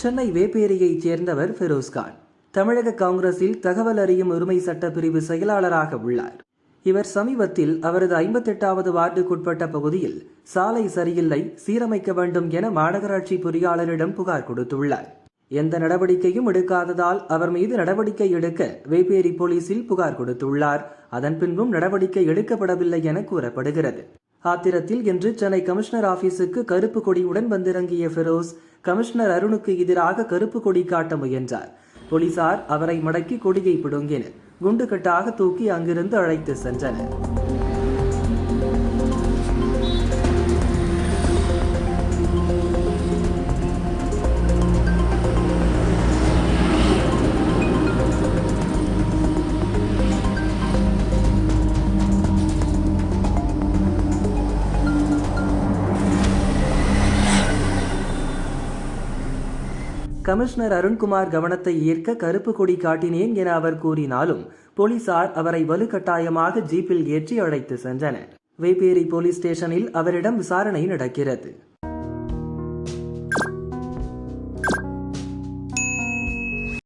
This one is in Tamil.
சென்னை வேப்பேரியைச் சேர்ந்தவர் ஃபெரோஸ்கான் தமிழக காங்கிரஸில் தகவல் அறியும் உரிமை சட்டப்பிரிவு செயலாளராக உள்ளார். இவர் சமீபத்தில் அவரது ஐம்பத்தெட்டாவது வார்டுக்குட்பட்ட பகுதியில் சாலை சரியில்லை சீரமைக்க வேண்டும் என மாநகராட்சி பொறியாளரிடம் புகார் கொடுத்துள்ளார். எந்த நடவடிக்கையும் எடுக்காததால் அவர் மீது நடவடிக்கை எடுக்க வேப்பேரி போலீசில் புகார் கொடுத்துள்ளார். அதன் பின்பும் நடவடிக்கை எடுக்கப்படவில்லை என கூறப்படுகிறது. ஆத்திரத்தில் இன்று சென்னை கமிஷனர் ஆபீஸுக்கு கருப்பு கொடியுடன் வந்திறங்கிய ஃபெரோஸ் கமிஷனர் அருணுக்கு எதிராக கருப்பு கொடி காட்ட முயன்றார். போலீசார் அவரை மடக்கி கொடியை பிடுங்கினர். குண்டுகட்டாக தூக்கி அங்கிருந்து அழைத்து சென்றனர். கமிஷனர் அருண்குமார் கவனத்தை ஈர்க்க கருப்பு கொடி காட்டினேன் என அவர் கூறினாலும் போலீசார் அவரை வலுக்கட்டாயமாக ஜீப்பில் ஏற்றி அழைத்து சென்றனர். வேப்பேரி போலீஸ் ஸ்டேஷனில் அவரிடம் விசாரணை நடக்கிறது.